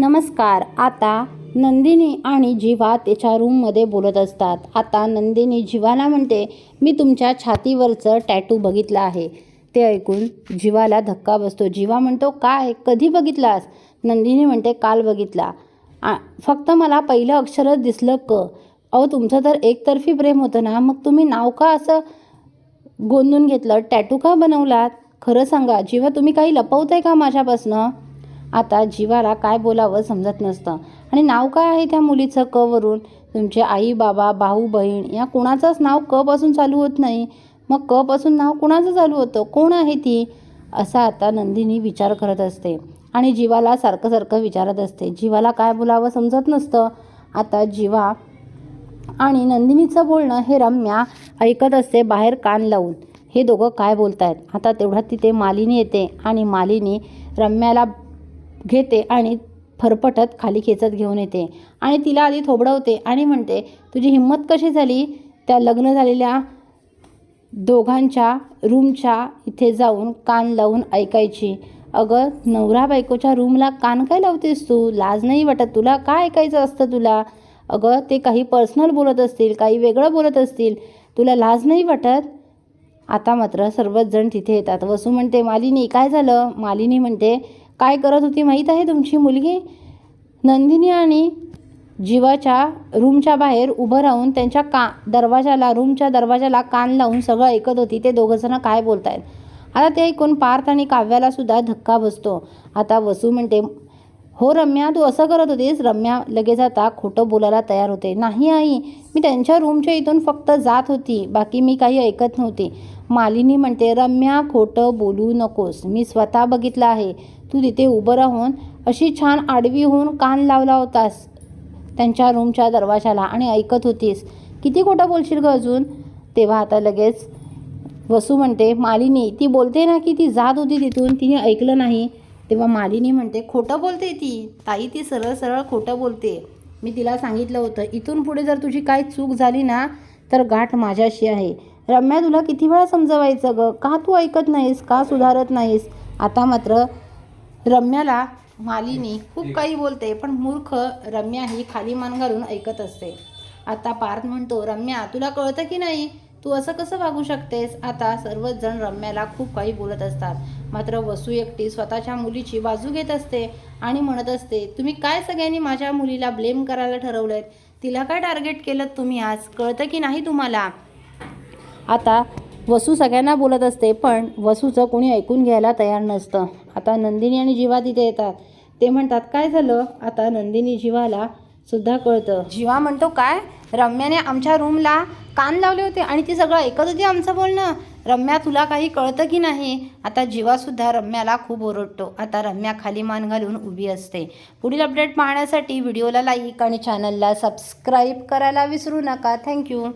नमस्कार. आता नंदिनी आणि जिवा त्याच्या रूममध्ये बोलत असतात. आता नंदिनी जिवाला म्हणते मी तुमच्या छातीवरचं टॅटू बघितलं आहे. ते ऐकून जिवाला धक्का बसतो. जिवा म्हणतो काय? कधी बघितलास? नंदिनी म्हणते काल बघितला. आ फक्त मला पहिलं अक्षरच दिसलं क. अहो तुमचं तर एकतर्फी प्रेम होतं ना. मग तुम्ही नाव का असं गोंधून घेतलं? टॅटू का बनवलात? खरं सांगा जिवा तुम्ही काही लपवताय का माझ्यापासनं? आता जीवाला काय बोलावं समजत नसतं. आणि नाव काय आहे त्या मुलीचं क वरून? तुमचे आई बाबा भाऊ बहीण या कुणाचंच नाव क पासून चालू होत नाही. मग क पासून नाव कुणाचं चालू होतं? कोण आहे ती? असा आता नंदिनी विचार करत असते. आणि जीवाला सारखं सारखं विचारत असते. जीवाला काय बोलावं समजत नसतं. आता जीवा आणि नंदिनीचं बोलणं हे रम्या ऐकत असते बाहेर कान लावून. हे दोघं काय बोलतायत? आता तेवढ्यात तिथे मालिनी येते आणि मालिनी रम्याला घेते आणि फरफटत खाली खेचत घेऊन येते. आणि तिला आधी थोबडवते आणि म्हणते तुझी हिंमत कशी झाली? त्या लग्न झालेल्या दोघांच्या रूमच्या इथे जाऊन कान लावून ऐकायची. अगं नवरा बायकोच्या रूमला कान काय लावतेस तू? लाज नाही वाटत तुला? काय ऐकायचं असतं तुला? अगं ते काही पर्सनल बोलत असतील काही वेगळं बोलत असतील. तुला लाज नाही वाटत? आता मात्र सर्वच जण तिथे येतात. वसू म्हणते मालिनी काय झालं? मालिनी म्हणते काय करत होती माहीत आहे तुमची मुलगी? नंदिनी आणि जीवाच्या रूमच्या बाहेर उभं राहून त्यांच्या का दरवाजाला रूमच्या दरवाजाला कान लावून सगळं ऐकत होती. ते दोघंजणं काय बोलतायत? आता ते ऐकून पार्थ आणि काव्याला सुद्धा धक्का बसतो. आता वसू म्हणते हो रम्या तू असं करत होतीस? रम्या लगेच आता खोटं बोलायला तयार होते. नाही आई मी त्यांच्या रूमच्या इथून फक्त जात होती. बाकी मी काही ऐकत नव्हती. मालिनी म्हणते रम्या खोटं बोलू नकोस. मी स्वतः बघितलं आहे. तू तिथे उभं राहून अशी छान आडवी होऊन कान लावला होतास त्यांच्या रूमच्या दरवाजाला आणि ऐकत होतीस. किती खोटं बोलशील ग अजून? तेव्हा आता लगेच वसू म्हणते मालिनी ती बोलते ना की ती जात होती तिथून. तिने ऐकलं नाही. तेव्हा मालिनी म्हणते खोटं बोलते ती. ताई ती सरळ सरळ खोटं बोलते. मी तिला सांगितलं होतं इथून पुढे जर तुझी काही चूक झाली ना तर गाठ माझ्याशी आहे. रम्या तुला किती वेळा समजवायचं ग? का तू ऐकत नाहीस? का सुधारत नाहीस? आता मात्र रम्याला मालिनी खूप काही बोलते पण मूर्ख रम्या ही खाली मान घालून ऐकत असते. आता पार्थ म्हणतो रम्या तुला कळतं की नाही? तू असं कसं वागू शकतेस? आता सर्वच जण रम्याला खूप काही बोलत असतात. मात्र वसू एकटी स्वतःच्या मुलीची बाजू घेत असते आणि म्हणत असते तुम्ही काय सगळ्यांनी माझ्या मुलीला ब्लेम करायला ठरवलंय? तिला काय टार्गेट केलं तुम्ही आज? कळतं की नाही तुम्हाला? आता वसू सगळ्यांना बोलत असते पण वसूचं कोणी ऐकून घ्यायला तयार नसतं. आता नंदिनी आणि जीवा तिथे येतात. ते म्हणतात काय झालं? आता नंदिनी जीवाला सुद्धा कळतं. जीवा म्हणतो काय? रम्याने आमच्या रूमला कान लावले होते आणि ती सगळं ऐकत होती आमचं बोलणं. रम्या तुला काही कळतं की नाही? आता जीवासुद्धा रम्याला खूप ओरडतो. आता रम्या खाली मान घालून उभी असते. पुढील अपडेट पाहण्यासाठी व्हिडिओला लाईक आणि चॅनलला सबस्क्राईब करायला विसरू नका. थँक्यू